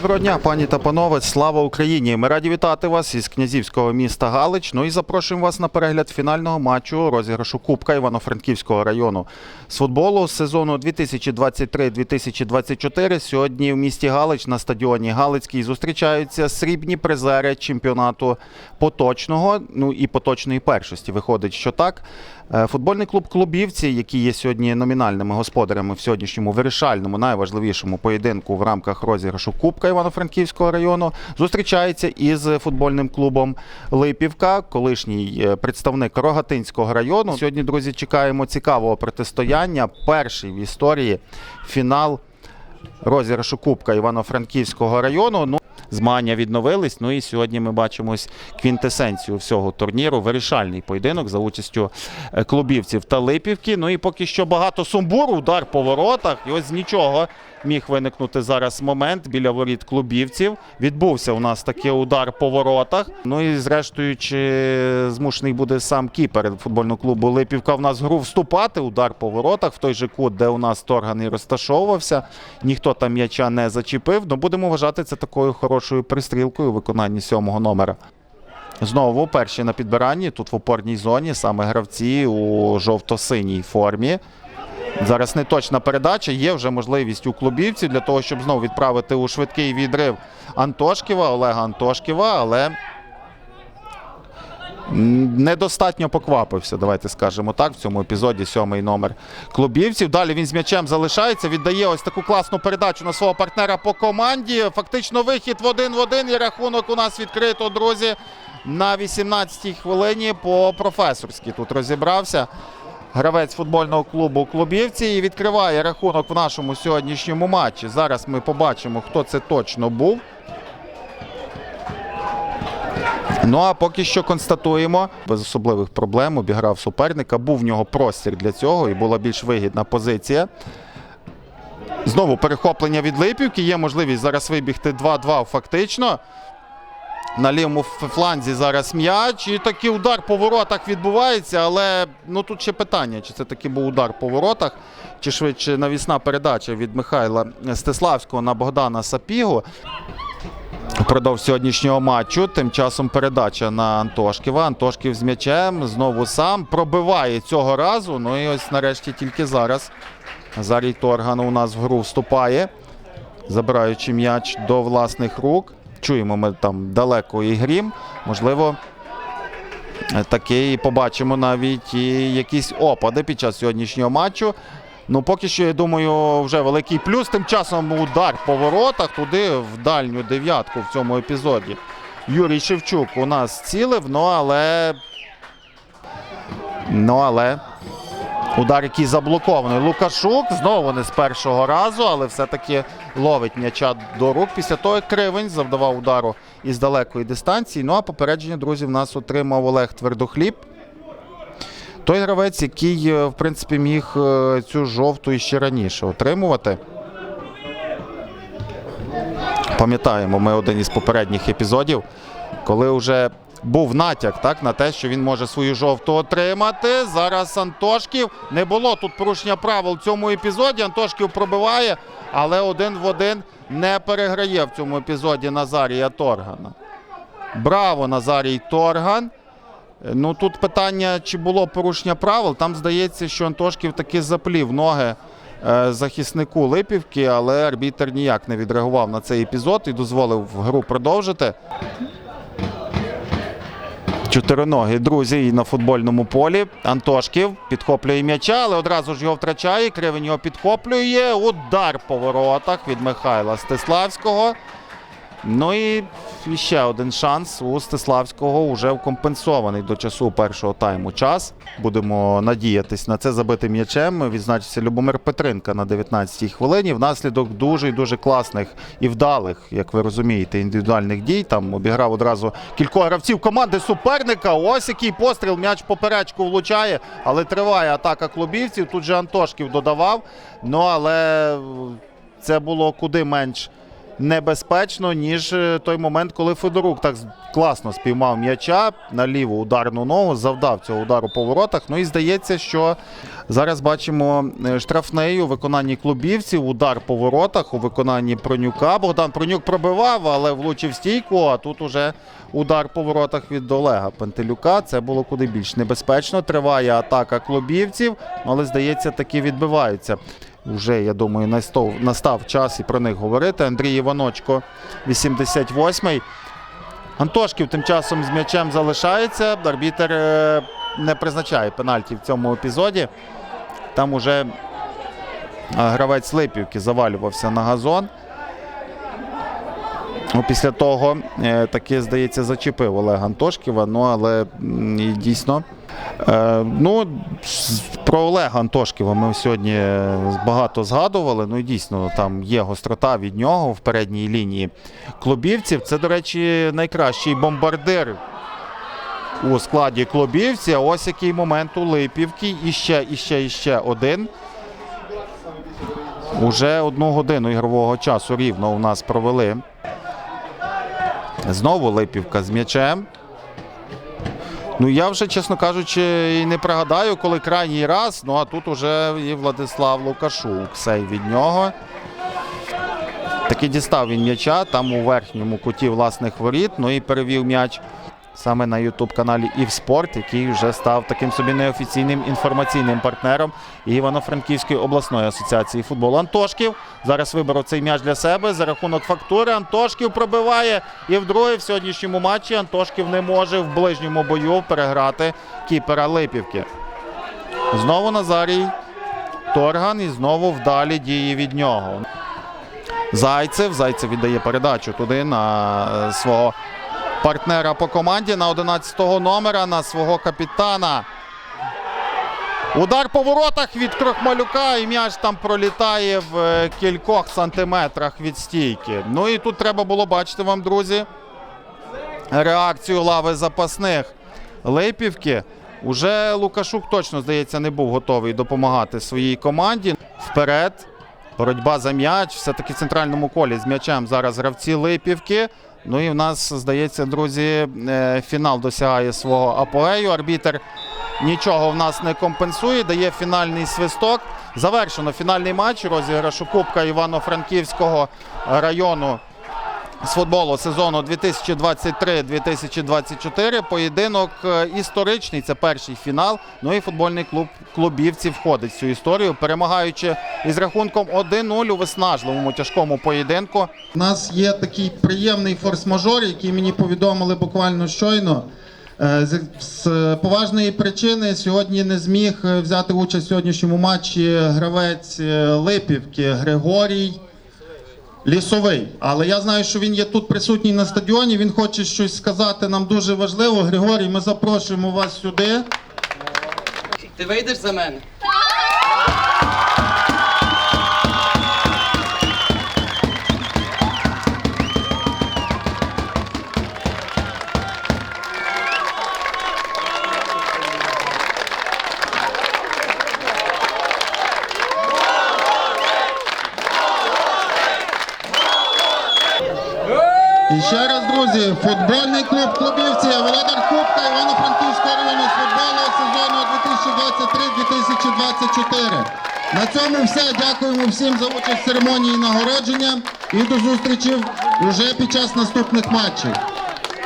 Доброго дня, пані та панове. Слава Україні! Ми раді вітати вас із князівського міста Галич. Ну і запрошуємо вас на перегляд фінального матчу розіграшу Кубка Івано-Франківського району з футболу сезону 2023-2024. Сьогодні в місті Галич на стадіоні Галицький зустрічаються срібні призери чемпіонату поточного, ну і поточної першості. Виходить, що так. Е, Футбольний клуб Клубівці, які є сьогодні номінальними господарями в сьогоднішньому вирішальному, найважливішому поєдинку в рамках розіграшу Кубка Івано-Франківського району, зустрічається із футбольним клубом Липівка, колишній е, представник Рогатинського району. Сьогодні, друзі, чекаємо цікавого протистояння. Перший в історії фінал розіграшу Кубка Івано-Франківського району. Ну, Змагання відновились. Ну і сьогодні ми бачимось квінтесенцію всього турніру. Вирішальний поєдинок за участю е, клубівців та Липівки. Ну і поки що багато сумбуру, удар по воротах. І ось з нічого міг виникнути зараз момент біля воріт клубівців. Відбувся у нас такий удар по воротах. Ну і зрештою, чи змушений буде сам кіпер футбольного клубу Липівка в нас гру вступати. Удар по воротах в той же кут, де у нас Торган і розташовувався. Ніхто там м'яча не зачепив. Ну будемо вважати це такою хорошою пристрілкою у виконанні сьомого номера. Знову перші на підбиранні. Тут в опорній зоні саме гравці у жовто-синій формі. Зараз неточна передача. Є вже можливість у клубівців для того, щоб знову відправити у швидкий відрив Антошківа, Олега Антошківа, але недостатньо поквапився, давайте скажемо так, в цьому епізоді сьомий номер клубівців. Далі він з м'ячем залишається, віддає ось таку класну передачу на свого партнера по команді. Фактично вихід в один в один. І рахунок у нас відкрито, друзі. На 18-й хвилині по професорськи тут розібрався гравець футбольного клубу Клубівці і відкриває рахунок в нашому сьогоднішньому матчі. Зараз ми побачимо, хто це точно був. Ну а поки що констатуємо, без особливих проблем обіграв суперника. Був в нього простір для цього і була більш вигідна позиція. Знову перехоплення від Липівки. Є можливість зараз вибігти 2-2 фактично. На лівому фланзі зараз м'яч. І такий удар по воротах відбувається. Але ну тут ще питання, чи це таки був удар по воротах, чи швидше навісна передача від Михайла Стеславського на Богдана Сапігу. Впродовж сьогоднішнього матчу. Тим часом передача на Антошківа. Антошків з м'ячем знову сам пробиває цього разу. Ну і ось нарешті тільки зараз. Зарій Торган у нас в гру вступає, забираючи м'яч до власних рук. Чуємо ми там далеко і грім. Можливо, е, такий побачимо навіть і якісь опади під час сьогоднішнього матчу. Ну, поки що, я думаю, вже великий плюс. Тим часом удар по воротах туди в дальню дев'ятку в цьому епізоді. Юрій Шевчук у нас цілив, ну але. Ну, але. Удар, який заблокований. Лукашук знову не з першого разу, але все-таки ловить м'яча до рук. Після того, як Кривень завдавав удару із далекої дистанції. Ну а попередження, друзі, в нас отримав Олег Твердохліб. Той гравець, який, е, в принципі, міг е, цю жовту іще раніше отримувати. Пам'ятаємо ми один із попередніх епізодів, коли вже був натяк так, на те, що він може свою жовту отримати. Зараз Антошків. Не було тут порушення правил в цьому епізоді. Антошків пробиває, але один в один не переграє в цьому епізоді Назарія Торгана. Браво, Назарій Торган. Ну тут питання, чи було порушення правил. Там здається, що Антошків таки заплів ноги е, захиснику Липівки, але арбітер ніяк не відреагував на цей епізод і дозволив гру продовжити. Чотириногі друзі і на футбольному полі. Антошків підхоплює м'яча, але одразу ж його втрачає. Кривень його підхоплює. Удар по воротах від Михайла Стеславського. Ну і ще один шанс у Стеславського вже компенсований до часу першого тайму час. Будемо надіятись на це забити м'ячем. Відзначився Любомир Петренка на 19-й хвилині. Внаслідок дуже і дуже класних і вдалих, як ви розумієте, індивідуальних дій. Там обіграв одразу кількох гравців команди суперника. Ось який постріл, м'яч поперечку влучає, але триває атака клубівців. Тут же Антошків додавав. Ну але це було куди менш небезпечно, ніж е, той момент, коли Федорук так класно спіймав м'яча на ліву ударну ногу, завдав цього удару по воротах. Ну і здається, що зараз бачимо е, штрафний у виконанні клубівців, удар по воротах у виконанні Пронюка. Богдан Пронюк пробивав, але влучив стійку. А тут уже удар по воротах від Олега Пантелюка. Це було куди більш небезпечно. Триває атака клубівців, але здається, таки відбиваються. Уже, я думаю, настав, настав час і про них говорити. Андрій Іваночко, 88-й. Антошків тим часом з м'ячем залишається. Арбітер е, не призначає пенальті в цьому епізоді. Там уже е, гравець Липівки завалювався на газон. Ну, Після того е, таки, здається, зачепив Олега Антошківа. Ну, але дійсно. Е, ну, про Олега Антошківа ми сьогодні багато згадували. Ну і дійсно там є гострота від нього в передній лінії клубівців. Це, до речі, найкращий бомбардир у складі клубівці. А ось який момент у Липівки. І ще, і ще, і ще один. Уже одну годину ігрового часу рівно у нас провели. Знову Липівка з м'ячем. Ну, я вже, чесно кажучи, і не пригадаю, коли крайній раз. Ну а тут уже і Владислав Лукашук. Сей від нього. Таки дістав він м'яча там у верхньому куті власних воріт. Ну і перевів м'яч саме на Ютуб-каналі «Івспорт», який вже став таким собі неофіційним інформаційним партнером Івано-Франківської обласної асоціації футболу. Антошків зараз виборов цей м'яч для себе за рахунок фактури. Антошків пробиває. І вдруге в сьогоднішньому матчі Антошків не може в ближньому бою переграти кіпера Липівки. Знову Назарій Торган і знову вдалі дії від нього. Зайцев. Зайцев віддає передачу туди на свого партнера по команді на 11-го номера, на свого капітана. Удар по воротах від Крохмалюка, і м'яч там пролітає в е, кількох сантиметрах від стійки. Ну і тут треба було бачити вам, друзі, реакцію лави запасних Липівки. Уже Лукашук точно, здається, не був готовий допомагати своїй команді. Вперед. Боротьба за м'яч. Все-таки в центральному колі з м'ячем зараз гравці Липівки. Ну і в нас, здається, друзі, е, фінал досягає свого апогею. Арбітер нічого в нас не компенсує, дає фінальний свисток. Завершено фінальний матч розіграшу Кубка Івано-Франківського району з футболу сезону 2023-2024. Поєдинок е, історичний. Це перший фінал. Ну і футбольний клуб клубівці входить в цю історію, перемагаючи із рахунком 1-0 у виснажливому тяжкому поєдинку. У нас є такий приємний форс-мажор, який мені повідомили буквально щойно. Е, З, поважної причини сьогодні не зміг е, взяти участь в сьогоднішньому матчі гравець Липівки Григорій Лісовий. Але я знаю, що він є тут присутній на стадіоні. Він хоче щось сказати нам дуже важливо. Григорій, ми запрошуємо вас сюди. Ти вийдеш за мене? Ще раз, друзі, футбольний клуб клубівці, володар Кубка Івано-Франківського району з футболу сезону 2023-2024. На цьому все. Дякуємо всім за участь в церемонії нагородження і до зустрічі вже під час наступних матчів.